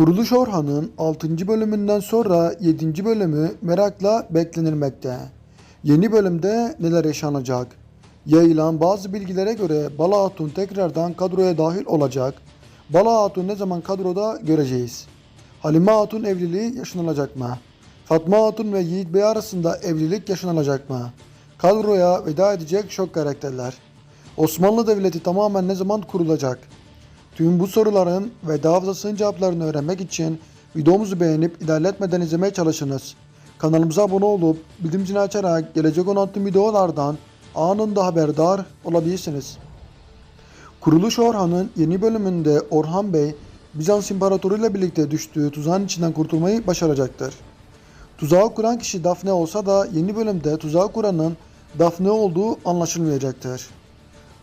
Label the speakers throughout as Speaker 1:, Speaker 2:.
Speaker 1: Kuruluş Orhan'ın 6. bölümünden sonra 7. bölümü merakla beklenilmekte. Yeni bölümde neler yaşanacak? Yayılan bazı bilgilere göre Bala Hatun tekrardan kadroya dahil olacak. Bala Hatun ne zaman kadroda göreceğiz. Halime Hatun evliliği yaşanılacak mı? Fatma Hatun ve Yiğit Bey arasında evlilik yaşanılacak mı? Kadroya veda edecek şok karakterler. Osmanlı Devleti tamamen ne zaman kurulacak? Tüm bu soruların ve daha fazlasının cevaplarını öğrenmek için videomuzu beğenip ilerletmeden izlemeye çalışınız. Kanalımıza abone olup bildirim zilini açarak gelecek olan tüm videolardan anında haberdar olabilirsiniz. Kuruluş Orhan'ın yeni bölümünde Orhan Bey Bizans İmparatoru ile birlikte düştüğü tuzağın içinden kurtulmayı başaracaktır. Tuzağı kuran kişi Dafne olsa da yeni bölümde tuzağı kuranın Dafne olduğu anlaşılmayacaktır.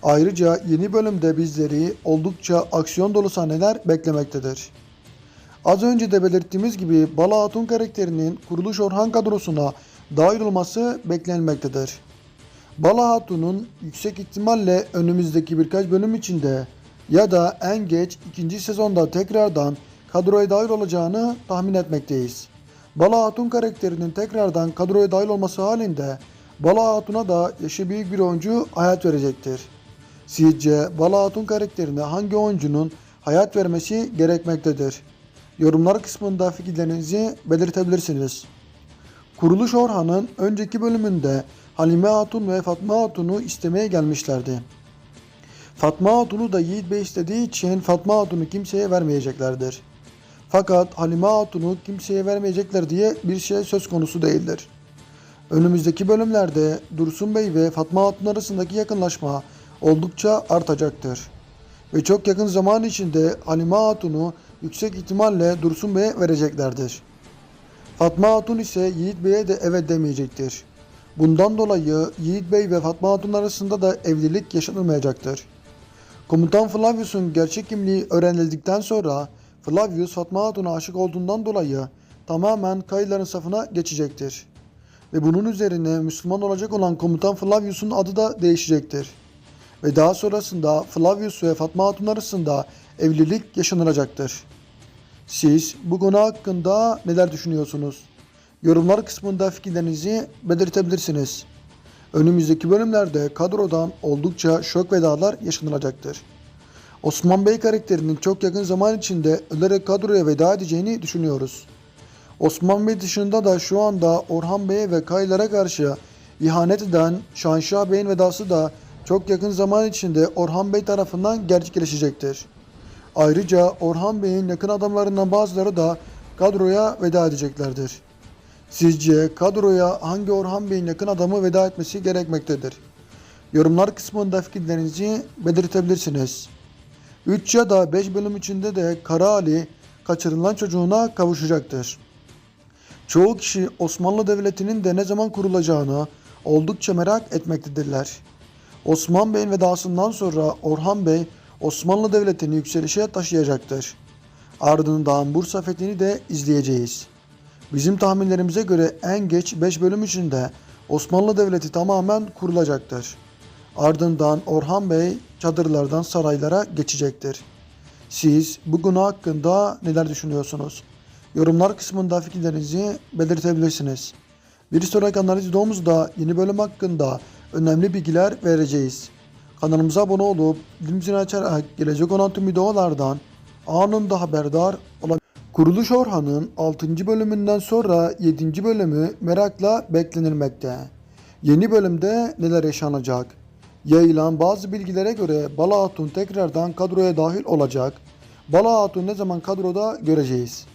Speaker 1: Ayrıca yeni bölümde bizleri oldukça aksiyon dolu sahneler beklemektedir. Az önce de belirttiğimiz gibi Bala Hatun karakterinin Kuruluş Orhan kadrosuna dahil olması beklenmektedir. Bala Hatun'un yüksek ihtimalle önümüzdeki birkaç bölüm içinde ya da en geç ikinci sezonda tekrardan kadroya dahil olacağını tahmin etmekteyiz. Bala Hatun karakterinin tekrardan kadroya dahil olması halinde Bala Hatun'a da yaşı büyük bir oyuncu hayat verecektir. Sizce Bala Hatun karakterine hangi oyuncunun hayat vermesi gerekmektedir? Yorumlar kısmında fikirlerinizi belirtebilirsiniz. Kuruluş Orhan'ın önceki bölümünde Halime Hatun ve Fatma Hatun'u istemeye gelmişlerdi. Fatma Hatun'u da Yiğit Bey istediği için Fatma Hatun'u kimseye vermeyeceklerdir. Fakat Halime Hatun'u kimseye vermeyecekler diye bir şey söz konusu değildir. Önümüzdeki bölümlerde Dursun Bey ve Fatma Hatun arasındaki yakınlaşma oldukça artacaktır. Ve çok yakın zaman içinde Halime Hatun'u yüksek ihtimalle Dursun Bey'e vereceklerdir. Fatma Hatun ise Yiğit Bey'e de evet demeyecektir. Bundan dolayı Yiğit Bey ve Fatma Hatun arasında da evlilik yaşanılmayacaktır. Komutan Flavius'un gerçek kimliği öğrenildikten sonra Flavius Fatma Hatun'a aşık olduğundan dolayı tamamen Kayıların safına geçecektir. Ve bunun üzerine Müslüman olacak olan komutan Flavius'un adı da değişecektir. Ve daha sonrasında Flavius ve Fatma Hatun arasında evlilik yaşanılacaktır. Siz bu konu hakkında neler düşünüyorsunuz? Yorumlar kısmında fikirlerinizi belirtebilirsiniz. Önümüzdeki bölümlerde kadrodan oldukça şok vedalar yaşanılacaktır. Osman Bey karakterinin çok yakın zaman içinde ölerek kadroya veda edeceğini düşünüyoruz. Osman Bey dışında da şu anda Orhan Bey'e ve Kaylara karşı ihanet eden Şanşah Bey'in vedası da çok yakın zaman içinde Orhan Bey tarafından gerçekleşecektir. Ayrıca Orhan Bey'in yakın adamlarından bazıları da kadroya veda edeceklerdir. Sizce kadroya hangi Orhan Bey'in yakın adamı veda etmesi gerekmektedir? Yorumlar kısmında fikirlerinizi belirtebilirsiniz. 3 ya da 5 bölüm içinde de Kara Ali kaçırılan çocuğuna kavuşacaktır. Çoğu kişi Osmanlı Devleti'nin de ne zaman kurulacağını oldukça merak etmektedirler. Osman Bey'in vedasından sonra Orhan Bey Osmanlı Devleti'ni yükselişe taşıyacaktır. Ardından Bursa fethini de izleyeceğiz. Bizim tahminlerimize göre en geç 5 bölüm içinde Osmanlı Devleti tamamen kurulacaktır. Ardından Orhan Bey çadırlardan saraylara geçecektir. Siz bu konu hakkında neler düşünüyorsunuz? Yorumlar kısmında fikirlerinizi belirtebilirsiniz. Bir sonraki analiz videomuzda yeni bölüm hakkında önemli bilgiler vereceğiz. Kanalımıza abone olup bildirim zilini açarak gelecek olan tüm videolardan anında haberdar olabilirsiniz. Kuruluş Orhan'ın 6. bölümünden sonra 7. bölümü merakla beklenilmekte. Yeni bölümde neler yaşanacak? Yayılan bazı bilgilere göre Bala Hatun tekrardan kadroya dahil olacak. Bala Hatun ne zaman kadroda göreceğiz.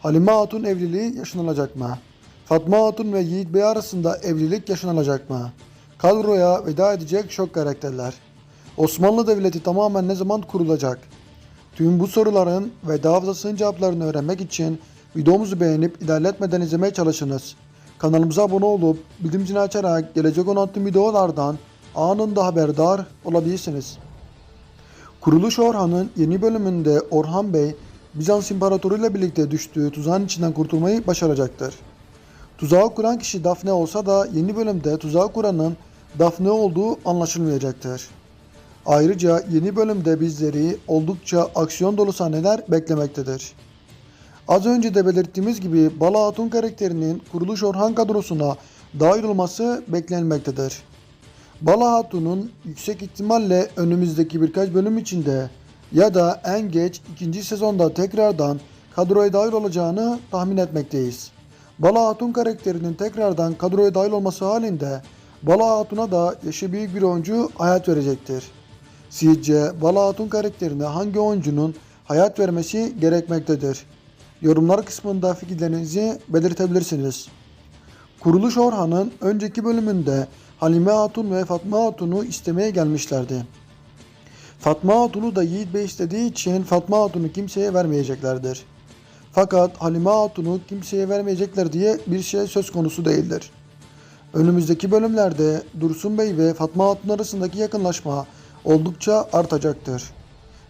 Speaker 1: Halime Hatun evliliği yaşanılacak mı? Fatma Hatun ve Yiğit Bey arasında evlilik yaşanılacak mı? Kadroya veda edecek şok karakterler. Osmanlı Devleti tamamen ne zaman kurulacak? Tüm bu soruların ve daha fazlasının cevaplarını öğrenmek için videomuzu beğenip ilerletmeden izlemeye çalışınız. Kanalımıza abone olup bildirim zilini açarak gelecek olan tüm videolardan anında haberdar olabilirsiniz. Kuruluş Orhan'ın yeni bölümünde Orhan Bey Bizans İmparatoru ile birlikte düştüğü tuzağın içinden kurtulmayı başaracaktır. Tuzağı kuran kişi Dafne olsa da yeni bölümde tuzağı kuranın Dafne olduğu anlaşılmayacaktır. Ayrıca yeni bölümde bizleri oldukça aksiyon dolu sahneler beklemektedir. Az önce de belirttiğimiz gibi Bala Hatun karakterinin kuruluş Orhan kadrosuna dahil olması beklenmektedir. Bala Hatun'un yüksek ihtimalle önümüzdeki birkaç bölüm içinde ya da en geç ikinci sezonda tekrardan kadroya dahil olacağını tahmin etmekteyiz. Bala Hatun karakterinin tekrardan kadroya dahil olması halinde Bala Hatun'a da yaşı büyük bir oyuncu hayat verecektir. Sizce Bala Hatun karakterine hangi oyuncunun hayat vermesi gerekmektedir? Yorumlar kısmında fikirlerinizi belirtebilirsiniz. Kuruluş Orhan'ın önceki bölümünde Halime Hatun ve Fatma Hatun'u istemeye gelmişlerdi. Fatma Hatun'u da Yiğit Bey istediği için Fatma Hatun'u kimseye vermeyeceklerdir. Fakat Halime Hatun'u kimseye vermeyecekler diye bir şey söz konusu değildir. Önümüzdeki bölümlerde Dursun Bey ve Fatma Hatun arasındaki yakınlaşma oldukça artacaktır.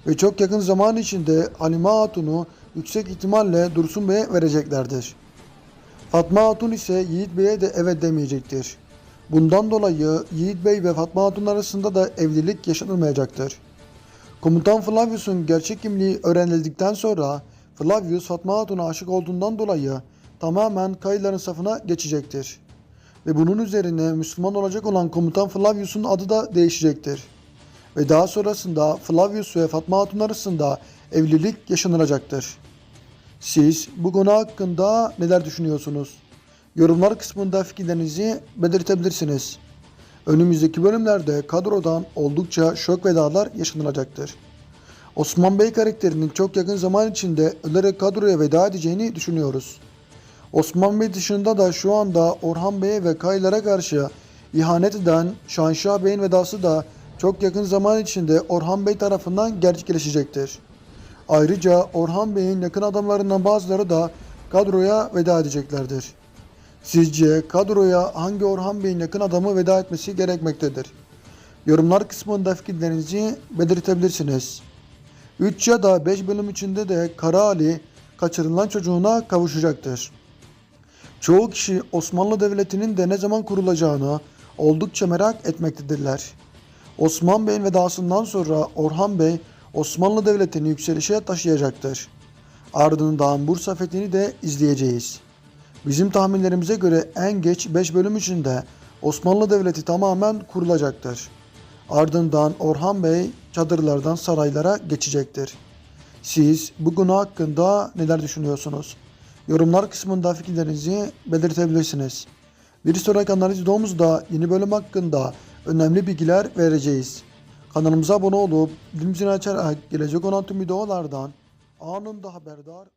Speaker 1: Ve çok yakın zaman içinde Halime Hatun'u yüksek ihtimalle Dursun Bey'e vereceklerdir. Fatma Hatun ise Yiğit Bey'e de evet demeyecektir. Bundan dolayı Yiğit Bey ve Fatma Hatun arasında da evlilik yaşanılmayacaktır. Komutan Flavius'un gerçek kimliği öğrenildikten sonra Flavius Fatma Hatun'a aşık olduğundan dolayı tamamen kayıların safına geçecektir. Ve bunun üzerine Müslüman olacak olan komutan Flavius'un adı da değişecektir. Ve daha sonrasında Flavius ve Fatma Hatun arasında evlilik yaşanılacaktır. Siz bu konu hakkında neler düşünüyorsunuz? Yorumlar kısmında fikirlerinizi belirtebilirsiniz. Önümüzdeki bölümlerde kadrodan oldukça şok vedalar yaşanılacaktır. Osman Bey karakterinin çok yakın zaman içinde ölerek kadroya veda edeceğini düşünüyoruz. Osman Bey dışında da şu anda Orhan Bey'e ve Kaylara karşı ihanet eden Şanşah Bey'in vedası da çok yakın zaman içinde Orhan Bey tarafından gerçekleşecektir. Ayrıca Orhan Bey'in yakın adamlarından bazıları da kadroya veda edeceklerdir. Sizce kadroya hangi Orhan Bey'in yakın adamı veda etmesi gerekmektedir? Yorumlar kısmında fikirlerinizi belirtebilirsiniz. 3 ya da 5 bölüm içinde de Kara Ali kaçırılan çocuğuna kavuşacaktır. Çoğu kişi Osmanlı Devleti'nin de ne zaman kurulacağını oldukça merak etmektedirler. Osman Bey'in vedasından sonra Orhan Bey Osmanlı Devleti'ni yükselişe taşıyacaktır. Ardından Bursa fethini de izleyeceğiz. Bizim tahminlerimize göre en geç 5 bölüm içinde Osmanlı Devleti tamamen kurulacaktır. Ardından Orhan Bey çadırlardan saraylara geçecektir. Siz bu konu hakkında neler düşünüyorsunuz? Yorumlar kısmında fikirlerinizi belirtebilirsiniz. Bir sonraki analiz videomuzda yeni bölüm hakkında önemli bilgiler vereceğiz. Kanalımıza abone olup bildirim zilini açarak gelecek olan tüm videolardan anında haberdar